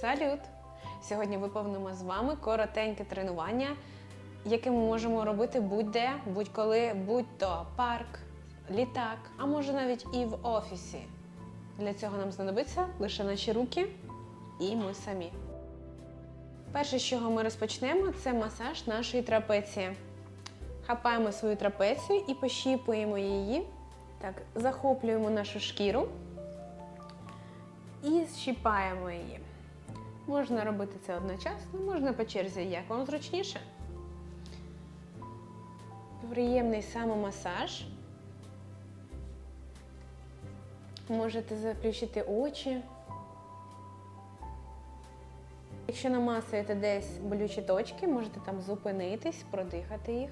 Салют! Сьогодні виповнимо з вами коротеньке тренування, яке ми можемо робити будь-де, будь-коли, будь-то парк, літак, а може навіть і в офісі. Для цього нам знадобиться лише наші руки і ми самі. Перше, з чого ми розпочнемо, це масаж нашої трапеції. Хапаємо свою трапецію і пощіпуємо її. Так, захоплюємо нашу шкіру і щіпаємо її. Можна робити це одночасно, можна по черзі, як вам зручніше. Приємний самомасаж. Можете заплющити очі. Якщо намасуєте десь болючі точки, можете там зупинитись, продихати їх.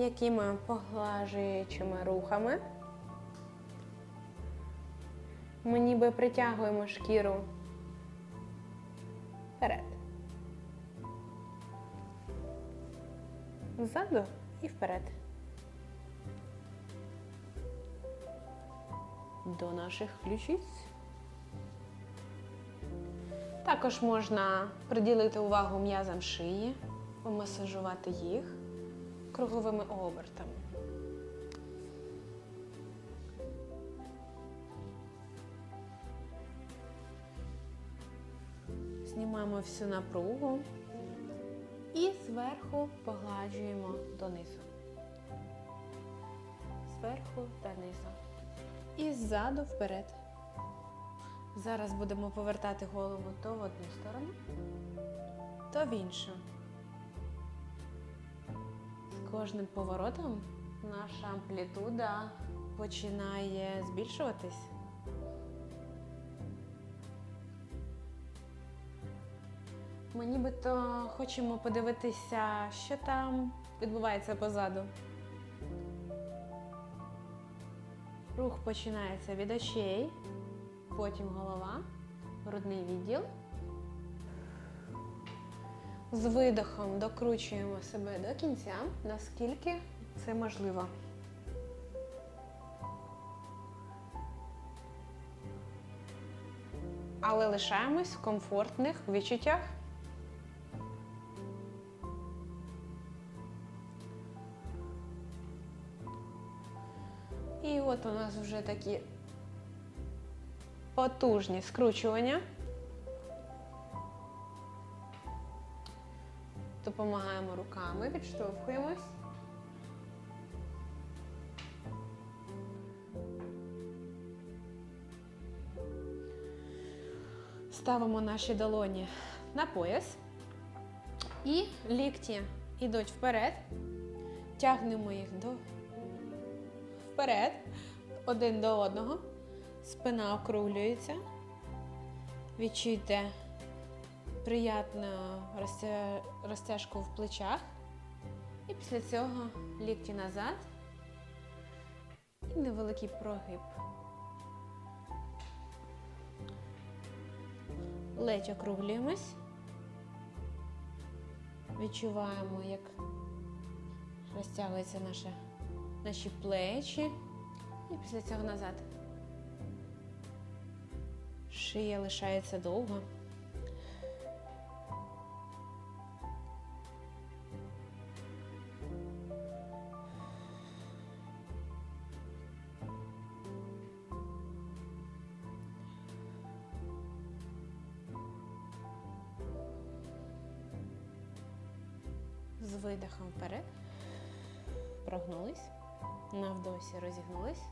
М'якими поглажуючими рухами. Ми ніби притягуємо шкіру вперед. Ззаду і вперед. До наших ключиць. Також можна приділити увагу м'язам шиї, помасажувати їх круговими обертами. Знімаємо всю напругу і зверху погладжуємо донизу. Зверху донизу. І ззаду вперед. Зараз будемо повертати голову то в одну сторону, то в іншу. Кожним поворотом наша амплітуда починає збільшуватись. Ми нібито хочемо подивитися, що там відбувається позаду. Рух починається від очей, потім голова, грудний відділ. З видохом докручуємо себе до кінця, наскільки це можливо. Але лишаємось в комфортних відчуттях. І от у нас вже такі потужні скручування. Допомагаємо руками, відштовхуємось. Ставимо наші долоні на пояс і лікті йдуть вперед, тягнемо їх до вперед, один до одного. Спина округлюється. Відчуйте приятну розтяжку в плечах. І після цього лікті назад і невеликий прогиб. Ледь округлюємось. Відчуваємо, як розтягуються наші, наші плечі. І після цього назад. Шия лишається довго. Видихом вперед. Прогнулись. На вдосі розігнулись.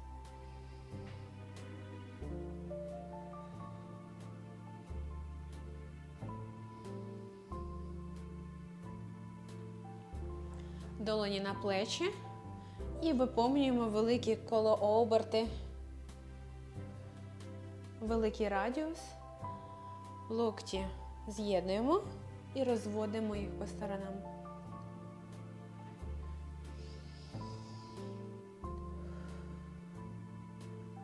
Долоні на плечі. І виповнюємо великі колооберти. Великий радіус. Локті з'єднуємо і розводимо їх по сторонам.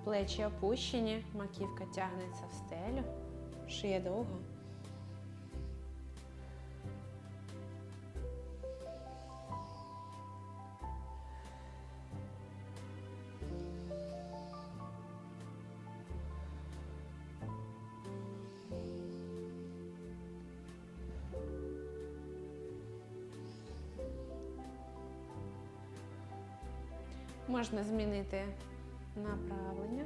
плечі опущені, маківка тягнеться в стелю, шия довго. Можна змінити направлення.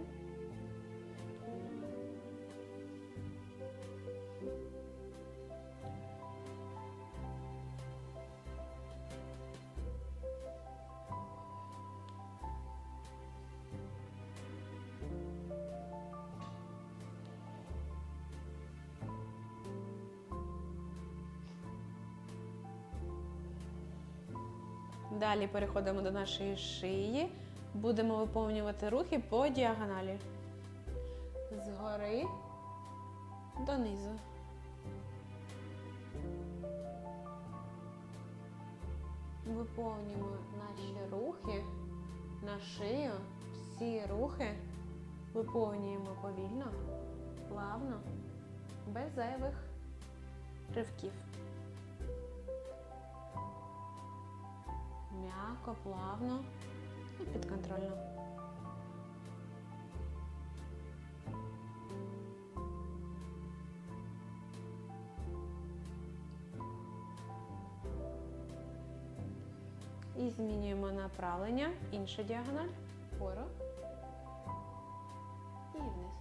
Далі переходимо до нашої шиї. Будемо виповнювати рухи по діагоналі. Згори донизу. Виповнюємо наші рухи на шию. Всі рухи виповнюємо повільно, плавно, без зайвих ривків. М'яко, плавно і підконтрольно. І змінюємо направлення, інша діагональ, вгору і вниз.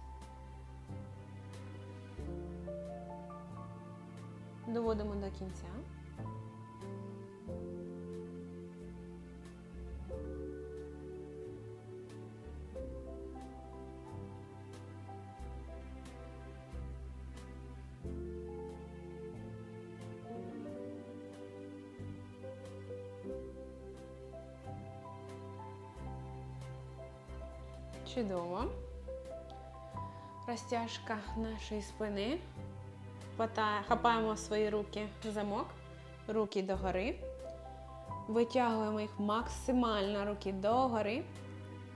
Доводимо до кінця. Чудово. Розтяжка нашої спини. Хапаємо свої руки в замок, руки догори. Витягуємо їх максимально руки догори.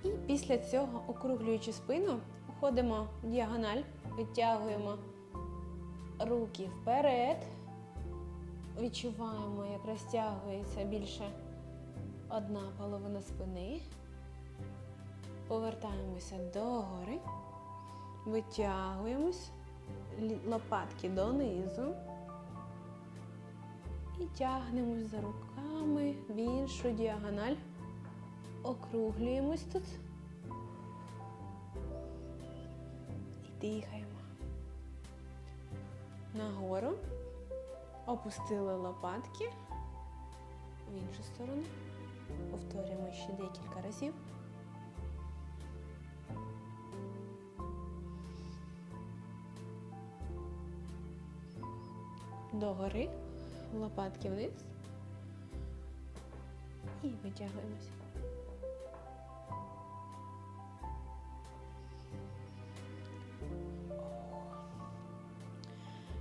І після цього, округлюючи спину, уходимо в діагональ, витягуємо руки вперед. Відчуваємо, як розтягується більше одна половина спини. Повертаємося догори, витягуємось, лопатки донизу і тягнемось за руками в іншу діагональ. Округлюємось тут і дихаємо. Нагору опустили лопатки в іншу сторону. Повторюємо ще декілька разів. Догори, лопатки вниз і витягуємося.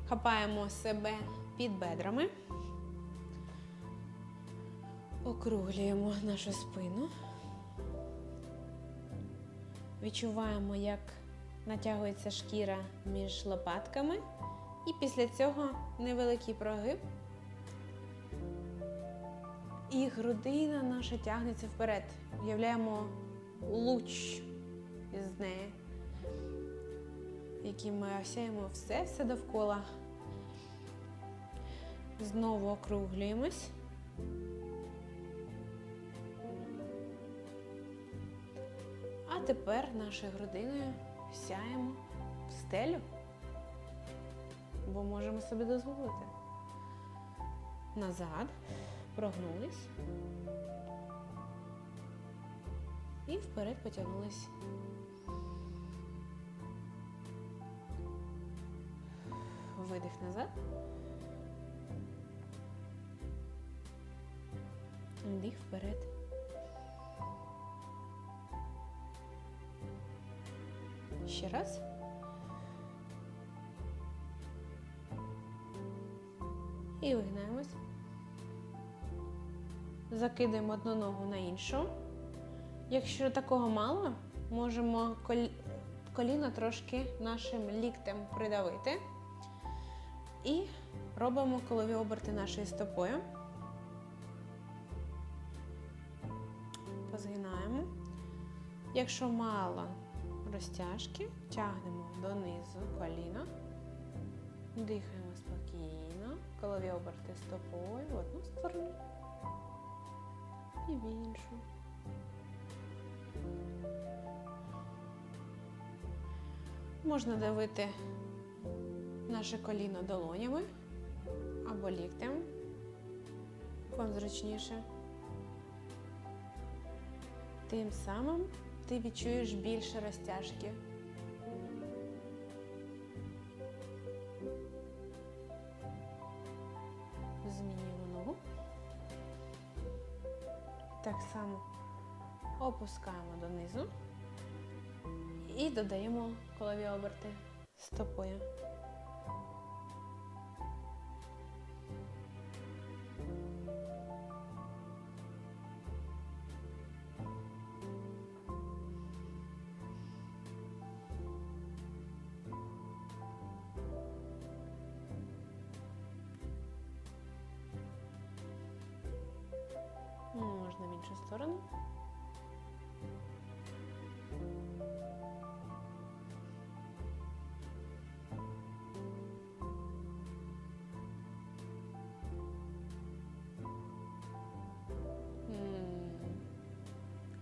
Хапаємо себе під бедрами, округлюємо нашу спину, відчуваємо, як натягується шкіра між лопатками. І після цього невеликий прогиб. І грудина наша тягнеться вперед. Уявляємо луч із неї, яким ми осяємо все, все довкола. Знову округлюємось. А тепер нашою грудиною сяємо в стелю бо можемо собі дозволити. Назад, прогнулись і вперед потягнулись. Видих назад. Вдих вперед. Ще раз. І вигнаємось. Закидаємо одну ногу на іншу. Якщо такого мало, можемо коліно трошки нашим ліктем придавити. І робимо колові оберти нашою стопою. Позгинаємо. Якщо мало розтяжки, тягнемо донизу коліно. Дихаємо спокійно, голові оберти стопою в одну сторону і в іншу. Можна давити наше коліно долонями або ліктем. Вам зручніше. Тим самим ти відчуєш більше розтяжки. Так само опускаємо донизу і додаємо колові оберти стопою. Сторону.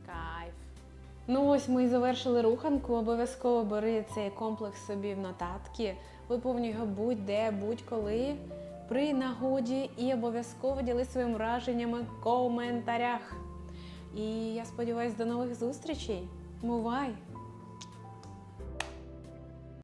Кайф. Ну ось ми і завершили руханку. Обов'язково бери цей комплекс собі в нотатки. Виповнюй його будь-де, будь-коли, при нагоді і обов'язково ділись своїми враженнями в коментарях. І я сподіваюся, до нових зустрічей. Бувай!